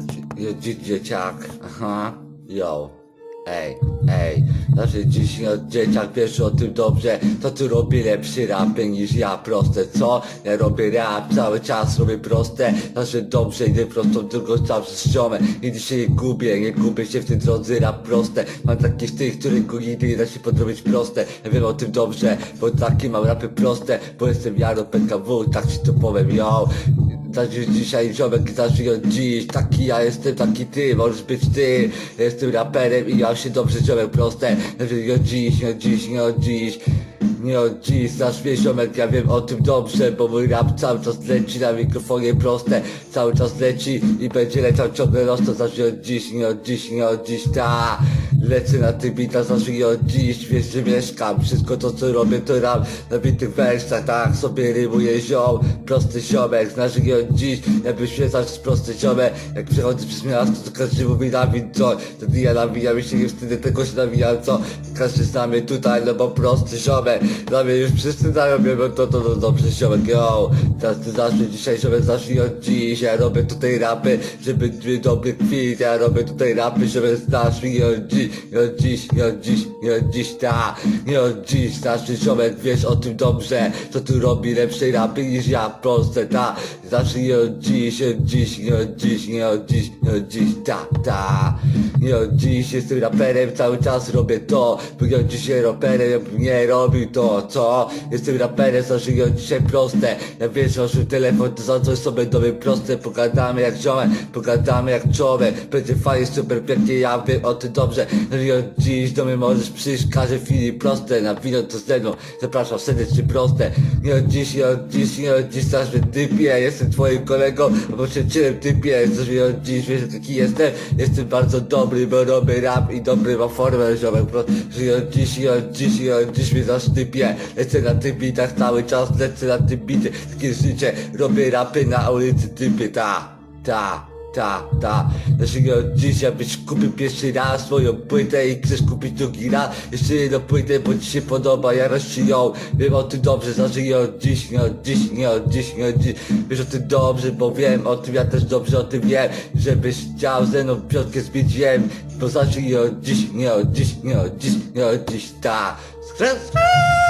Dzie- dzie- Dzieciak, aha, yo. Ej, ej, znaczy dziś no, dzieciak wiesz o tym dobrze, to tu robię lepszy rapy niż ja, proste, co? Ja robię rap, cały czas robię proste, znaczy dobrze, idę prostą drugą cały czas ściomę, nigdy się nie gubię, nie gubię się w tym drodze rap proste, mam takich tych, których nigdy nie da się podrobić proste, ja wiem o tym dobrze, bo takie mam rapy proste, bo jestem Jaro PKW, tak ci to powiem, yo. Znaczy dzisiaj ziomek zażyją dziś. Taki ja jestem, taki ty, możesz być ty. Jestem raperem i ja się dobrze ziomek proste. Dziś, dziś, od dziś nie od dziś, znasz mnie ziomek, ja wiem o tym dobrze Bo mój rap cały czas leci na mikrofonie proste Cały czas leci i będzie leciał ciągle rosnął Znaczy nie od dziś, nie od dziś, nie od dziś, ta. Lecę na tych bitach, znaczy nie od dziś Wiesz, że mieszkam, wszystko to co robię to rap Na bitych wersach, tak sobie rymuję ziom. Prosty ziomek, znaczy nie od dziś Jakbyś mnie znaczy prosty ziomek. Jak przechodzę przez miasto, to każdy mówi nawin co? Wtedy ja nawijam się nie wstydzę tego się nawijam co? Każdy zna mnie tutaj, no bo prosty ziomek Mnie już wszyscy bo to, to, to dobrze ziomek, yo Teraz ty zacznij dzisiaj ziomek, zacznij od dziś Ja robię tutaj rapy, żeby były dobry kwit Ja robię tutaj rapy, żeby zacznij od dziś Nie od dziś, nie od dziś, nie od dziś, ta Nie od dziś, zacznij ziomek, wiesz o tym dobrze Co tu robi lepszej rapy niż ja, proste, ta Zacznij od dziś, od dziś, nie od dziś, nie od dziś, nie od dziś, ta, ta Nie od dziś, jestem raperem, cały czas robię to ja dzisiaj raperem, ja nie robił to, co? Jestem raperem, zacznij nie od dzisiaj proste. O czym telefon, to zadzwoń sobie do mnie proste. Pogadamy jak ziomek, pogadamy jak człowiek. Będzie fajnie, super pięknie, ja wiem o tym dobrze. Od dziś do mnie możesz przyjść każdej chwili proste Na wino to ze mną, zapraszam serdecznie proste. Nie od dziś, nie od dziś, nie od dziś, znasz mnie typie Jestem twoim kolegą, albo przyjacielem typie Znasz mnie od dziś, wiesz jaki jestem. Jestem bardzo dobry, bo robię rap i dobry mam formę ziomek nie od dziś, nie od dziś, nie od dziś mnie znasz typie. Lecę na tych bitach cały czas, lecę na tych bity Takie życie, robię rapy na ulicy typie, ta, ta ta, ta, dlaczego dziś jakbyś kupił pierwszy raz swoją płytę i chcesz kupić drugi raz? Jeszcze jedną płytę, bo ci się podoba, ja ci ją. Wiem o tym dobrze, znaczy nie od dziś, nie od dziś, nie od dziś, nie od dziś. Wiesz o tym dobrze, bo wiem o tym, ja też dobrze o tym wiem. Żebyś chciał ze mną piątkę zbić, wiem Bo znaczy nie od dziś, nie od dziś, nie od dziś, nie od dziś, ta. Skres, skres.